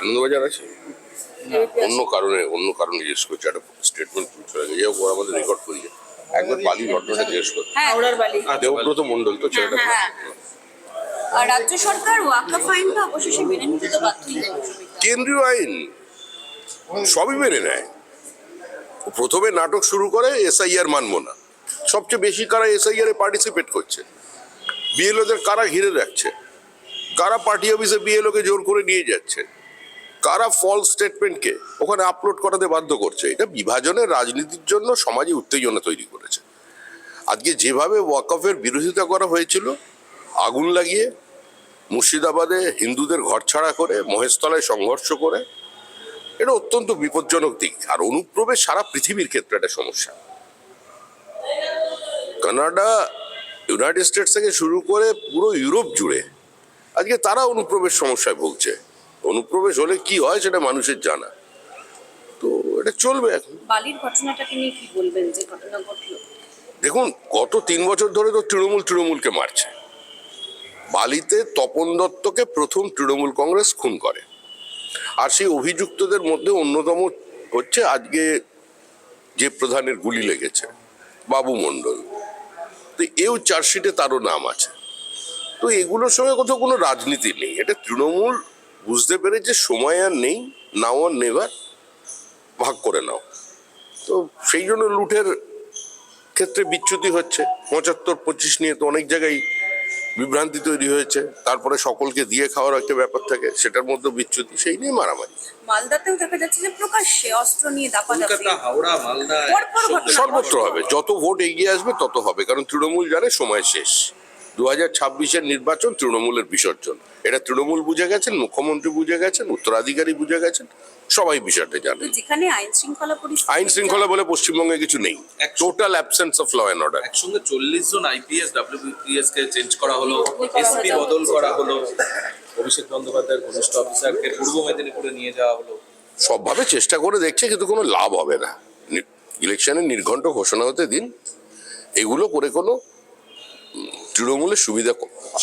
আনন্দবাজার আছে? অন্য কারণে অন্য কারণে জিজ্ঞেস করছে একটা স্টেটমেন্ট যাই হোক, আমাদের রেকর্ড করিয়ে একবার বালি ঘটনাটা জিজ্ঞেস করছে হ্যাঁ বালি। দেবব্রত মন্ডল তো ছেলেটা। হ্যাঁ, রাজ্য সরকার ওয়াকফ আইনটা অবশেষে মেনে নিতে তো বাধ্যই কেন্দ্রীয় আইন সবই মেনে নেয়। প্রথমে নাটক শুরু করে এসআইআর মানবো না। সবচেয়ে বেশি কারা এসআইআর এ পার্টিসিপেট করছে? বিএলওদের কারা ঘিরে রাখছে? কারা পার্টি অফিসে বিএলওকে জোর করে নিয়ে যাচ্ছে? কারা ফলস স্টেটমেন্টকে ওখানে আপলোড করাতে বাধ্য করছে? এটা বিভাজনের রাজনীতির জন্য সমাজে উত্তেজনা তৈরি করেছে। আজকে যেভাবে ওয়াকফের বিরোধিতা করা হয়েছিল, আগুন লাগিয়ে মুর্শিদাবাদে হিন্দুদের ঘরছাড়া করে, মহেশতলায় সংঘর্ষ করে, এটা অত্যন্ত বিপজ্জনক দিক। আর অনুপ্রবেশ সারা পৃথিবীর ক্ষেত্রে একটা সমস্যা। কানাডা, ইউনাইটেড স্টেটস থেকে শুরু করে পুরো ইউরোপ জুড়ে আজকে তারা অনুপ্রবেশ সমস্যায় ভুগছে। অনুপ্রবেশ হলে কি হয় সেটা মানুষের জানা। তো এটা চলবে এখন। বালির ঘটনাটাকে নিয়ে কি বলবেন? যে ঘটনা ঘটলো। দেখুন গত তিন বছর ধরে তো তৃণমূল তৃণমূলকে মারছে। বালিতে তপন দত্তকে প্রথম তৃণমূল কংগ্রেস খুন করে। আর সেই অভিযুক্তদের মধ্যে অন্যতম হচ্ছে আজকে যে প্রধানের গুলি লেগেছে বাবু মণ্ডল। তো এও চার্জশিটে তারও নাম আছে। তো এগুলোর সঙ্গে কোথাও কোনো রাজনীতি নেই। এটা তৃণমূল বুঝতে পেরে যে সময় আর নেই নাও আর নেভার ভাগ করে নাও। তো সেই জন্য লুটের ক্ষেত্রে বিচ্যুতি হচ্ছে। পঁচাত্তর পঁচিশ নিয়ে তো অনেক জায়গায় বিভ্রান্তি তৈরি হয়েছে। তারপরে সকলকে দিয়ে খাওয়ার একটা ব্যাপার থাকে সেটার মধ্যে বিচ্যুতি সেই নিয়ে মারামারি। মালদাতেও দেখা যাচ্ছে যে প্রকাশ্যে অস্ত্র নিয়ে দাপাদাপি। কলকাতা হাওড়া মালদা সর্বত্র হবে। যত ভোট এগিয়ে আসবে তত হবে কারণ তৃণমূল জানে সময় শেষ। দু হাজার ছাব্বিশের নির্বাচন তৃণমূলের বিসর্জন। এটা তৃণমূল বুঝে গেছেন মুখ্যমন্ত্রী বুঝে গেছেন উত্তরাধিকারী বুঝে গেছেন সবাই বিষয়টা জানে। যেখানে আইন শৃঙ্খলা আইন শৃঙ্খলা বলে পশ্চিমবঙ্গে কিছু নেই। Total absence of law and order একসঙ্গে চল্লিশ জন আইপিএস ডাব্লিউপিএস কে চেঞ্জ করা হলো এসপি বদল করা হলো। অভিষেক বন্দ্যোপাধ্যায়ের ঘনিষ্ঠ অফিসারকে পূর্ব মেদিনীপুরে নিয়ে যাওয়া হলো। সবভাবে চেষ্টা করে দেখছে কিন্তু কোনো লাভ হবে না। ইলেকশনের নির্ঘণ্ট ঘোষণা হতে দিন। এগুলো করে কোনো তৃণমূলের সুবিধা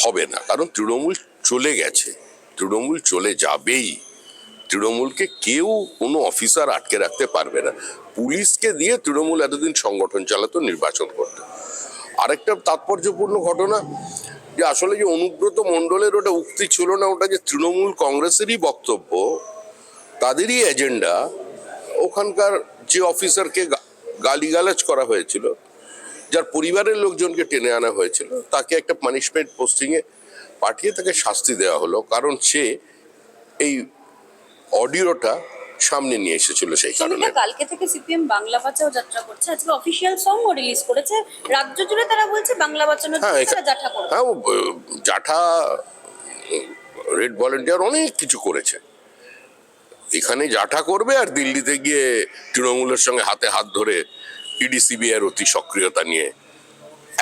হবে না। কারণ তৃণমূল চলে গেছে। তৃণমূল চলে যাবেই। তৃণমূলকে কেউ কোনো অফিসার আটকে রাখতে পারবে না। পুলিশকে দিয়ে তৃণমূল এতদিন সংগঠন চালাতো, নির্বাচন করতো। আরেকটা তাৎপর্যপূর্ণ ঘটনা, যে আসলে যে অনুব্রত মণ্ডলের ওটা উক্তি ছিল না, ওটা যে তৃণমূল কংগ্রেসেরই বক্তব্য, তাদেরই এজেন্ডা, ওখানকার যে অফিসারকে গালিগালাজ করা হয়েছিল যার পরিবারের লোকজনকে টেনে আনা হয়েছিল তাকে একটা পানিশমেন্ট পোস্টিংয়ে পাঠিয়ে তাকে শাস্তি দেওয়া হলো কারণ সে এই অডিওটা সামনে নিয়ে এসেছিল সেই কারণে। কালকে থেকে সিপিএম বাংলা বাঁচাও যাত্রা করছে। আজকে অফিসিয়াল সংও রিলিজ করেছে। রাজ্য জুড়ে তারা বলছে বাংলা বাঁচানোর হ্যাঁ, জন্য যাঠা করবে। হ্যাঁ ও, জাঠা রেড ভলেন্টিয়ার অনেক কিছু করেছে। এখানে জাঠা করবে আর দিল্লিতে গিয়ে তৃণমূলের সঙ্গে হাতে হাত ধরে ইডি সিবিআইয়ের অতি সক্রিয়তা নিয়ে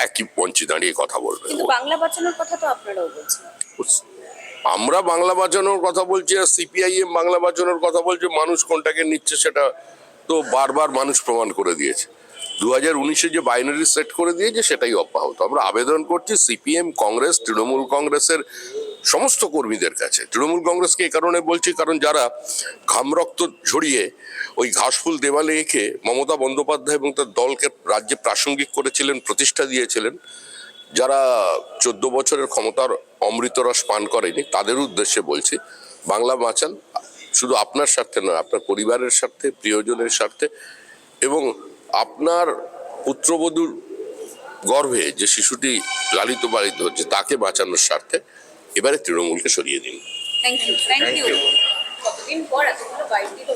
একই মঞ্চে দাঁড়িয়ে কথা বলবে। বাংলা বাঁচানোর কথা তো আপনারাও বলছেন। আমরা বাংলা বাঁচানোর কথা বলছি আর সিপিআইএম বাংলা বাঁচানোর কথা বলছে মানুষ কোনটাকে নিচ্ছে সেটা তো বারবার মানুষ প্রমাণ করে দিয়েছে। দু হাজার উনিশে যে বাইনারি সেট করে দিয়েছে সেটাই অব্যাহত। আমরা আবেদন করছি সিপিএম কংগ্রেস তৃণমূল কংগ্রেসের সমস্ত কর্মীদের কাছে। তৃণমূল কংগ্রেসকে এই কারণে বলছি, কারণ যারা ঘাম রক্ত ঝরিয়ে ওই ঘাসফুল দেওয়ালে এঁকে মমতা বন্দ্যোপাধ্যায় এবং তার দলকে রাজ্যে প্রাসঙ্গিক করেছিলেন, প্রতিষ্ঠা দিয়েছিলেন, যারা চোদ্দ বছরের ক্ষমতার অমৃতরস পান করেনি, তাদের উদ্দেশ্যে বলছি, বাংলা বাঁচান, শুধু আপনার স্বার্থে নয়, আপনার পরিবারের স্বার্থে, প্রিয়জনের স্বার্থে, এবং আপনার পুত্রবধূর গর্ভে যে শিশুটি লালিত পালিত হচ্ছে, তাকে বাঁচানোর স্বার্থে এবারে তৃণমূলকে সরিয়ে দিন। থ্যাংক ইউ থ্যাংক ইউ কতদিন পর এতগুলো বাইক দিল